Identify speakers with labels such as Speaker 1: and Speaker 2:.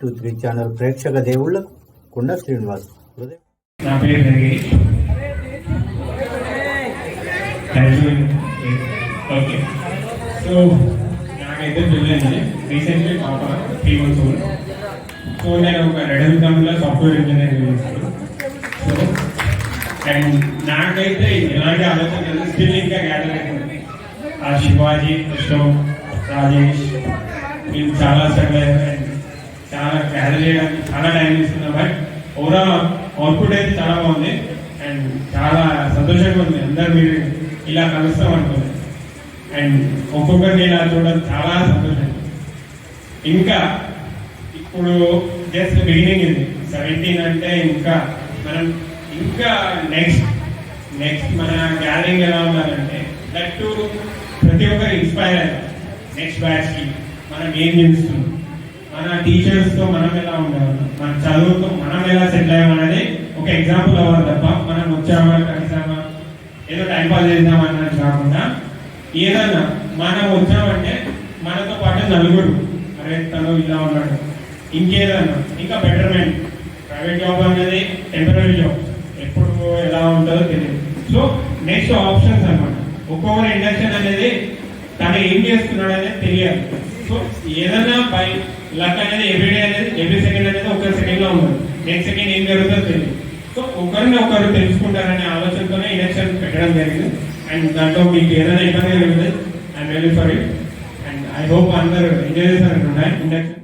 Speaker 1: Two three channel ప్రేక్షక దేవుళ్ళకు కుండ శ్రీనివాస్
Speaker 2: ఓకే సో నాకైతే పెళ్ళైంది. రీసెంట్లీ పాప త్రీ మంత్స్ ఓల్డ్ సో నేను ఒక రెడల్ కంపెనీలో సాఫ్ట్వేర్ ఇంజనీర్ చేస్తాను సో అండ్ నాకైతే ఎలాంటి ఆలోచన లేదు. స్టిల్ ఇంకా గ్యాదర్ అయింది ఆ శివాజీ కృష్ణ రాజేష్ వీళ్ళు చాలా స్ట్రగుల్ అయ్యారు. అండ్ చాలా క్యారీ చేయడానికి చాలా టైం తీసుకున్నాం. బట్ ఓవరాల్ అవుట్పుట్ అయితే చాలా బాగుంది. అండ్ చాలా సంతోషంగా ఉంది. అందరు మీరు ఇలా కలుస్తాం అనుకోండి అండ్ ఒక్కొక్కరిని ఇలా చూడడం చాలా సంతోషం. ఇంకా ఇప్పుడు జస్ట్ బిగినింగ్ ఇది. సెవెంటీన్ అంటే ఇంకా మనం ఇంకా నెక్స్ట్ నెక్స్ట్ మన గ్యాదరింగ్ ఎలా ఉండాలంటే దట్ టు ప్రతి ఒక్కరు ఇన్స్పైర్ అయ్యారు. నెక్స్ట్ బ్యాచ్కి మనం ఏం చేస్తున్నాం? మన టీచర్స్తో మనం ఎలా ఉండేవాళ్ళం మన చదువుతో మనం ఎలా సెటిల్ అయ్యామనేది ఒక ఎగ్జాంపుల్ అవ్వాలి తప్ప మనం వచ్చామా కలిసామా ఏదో టైం పాస్ చేద్దాం అన్నది కాకుండా ఏదన్నా మనం వచ్చామంటే మనతో పాటు నలుగురు అరే తను ఇలా ఉన్నాడు ఇంకేదన్నా ఇంకా బెటర్మెంట్ ప్రైవేట్ జాబ్ అనేది టెంపరీ జాబ్ ఎప్పుడు ఎలా ఉంటుందో తెలియదు. సో నెక్స్ట్ ఆప్షన్స్ అన్నమాట. ఒక్కొక్కరు ఇండక్షన్ అనేది తను ఏం చేస్తున్నాడు అనేది తెలియాలి. సో ఏదైనా బై లక్ అనేది ఎవ్రీడే అనేది ఎవ్రీ సెకండ్ అనేది ఒక సెకండ్లో ఉండదు నెక్స్ట్ సెకండ్ ఏం జరుగుతుందో తెలియదు సో ఒకరిని ఒకరు తెలుసుకుంటారనే ఆలోచనతోనే ఇండక్షన్ పెట్టడం జరిగింది. అండ్ దాంట్లో మీకు ఏదైనా ఇబ్బంది కలిగింది I very sorry and I hope అందరూ ఎంజాయ్ చేస్తారనుకుంటా ఇండక్షన్